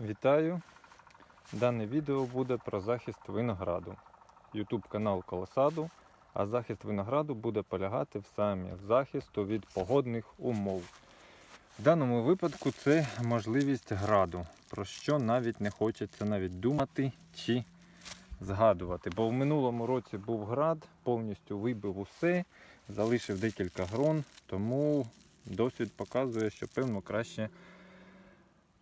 Вітаю! Дане відео буде про захист винограду. YouTube канал Колосаду, а захист винограду буде полягати в самі захисту від погодних умов. В даному випадку це можливість граду, про що навіть не хочеться навіть думати чи згадувати. Бо в минулому році був град, повністю вибив усе, залишив декілька грон, тому досвід показує, що певно краще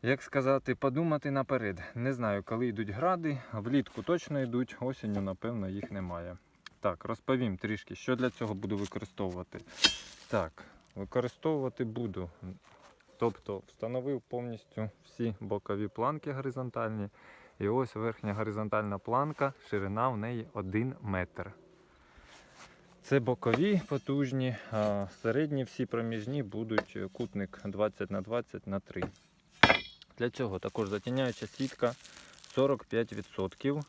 як сказати, подумати наперед. Не знаю, коли йдуть гради, влітку точно йдуть, осінню, напевно, їх немає. Так, розповім трішки, що для цього буду використовувати. Так, використовувати буду. Тобто встановив повністю всі бокові планки горизонтальні. І ось верхня горизонтальна планка, ширина в неї 1 метр. Це бокові потужні, а середні всі проміжні будуть кутник 20 на 20 на 3. Для цього також затіняюча сітка 45%,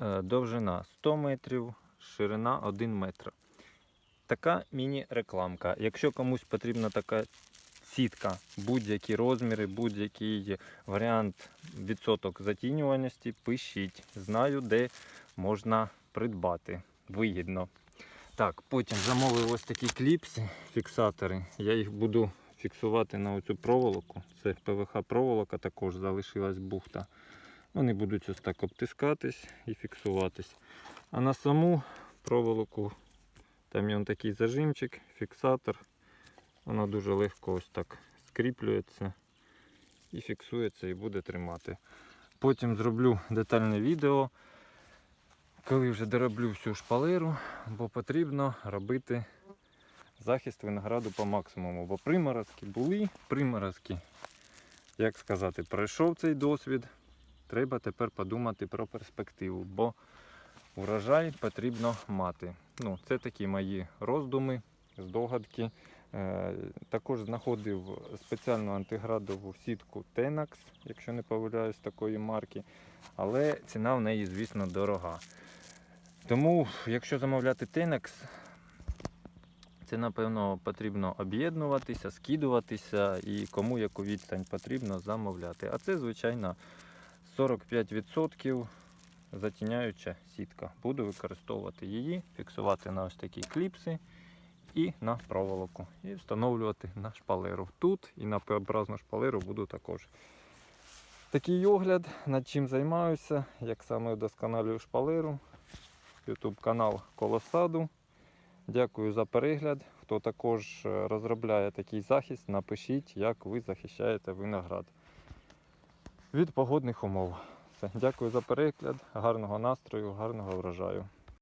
е, довжина 100 метрів, ширина 1 метр. Така міні-рекламка. Якщо комусь потрібна така сітка, будь-які розміри, будь-який варіант відсоток затінюваності, пишіть. Знаю, де можна придбати. Вигідно. Так, потім замовив ось такі кліпси, фіксатори. Я їх буду фіксувати на оцю проволоку. Це ПВХ проволока також залишилась бухта. Вони будуть ось так обтискатись і фіксуватись. А на саму проволоку там є такий зажимчик, фіксатор. Воно дуже легко ось так скріплюється і фіксується і буде тримати. Потім зроблю детальне відео, коли вже дороблю всю шпалеру, бо потрібно робити захист винограду по максимуму. Бо приморозки були, приморозки, як сказати, пройшов цей досвід. Треба тепер подумати про перспективу, бо урожай потрібно мати. Ну, Це такі мої роздуми, здогадки. Е, також знаходив спеціальну антиградову сітку Tenax, якщо не помиляюсь, такої марки. Але ціна в неї, звісно, дорога. Тому, якщо замовляти Tenax, це, напевно, потрібно об'єднуватися, скидуватися і кому яку відстань потрібно замовляти. А це, звичайно, 45% затіняюча сітка. Буду використовувати її, фіксувати на ось такі кліпси і на проволоку. І встановлювати на шпалеру. Тут і на П-образну шпалеру буду також. Такий огляд, над чим займаюся, як саме вдосконалюю шпалеру. YouTube канал Колосаду. Дякую за перегляд. Хто також е, розробляє такий захист, напишіть, як ви захищаєте виноград від погодних умов. Все. Дякую за перегляд, гарного настрою, гарного врожаю.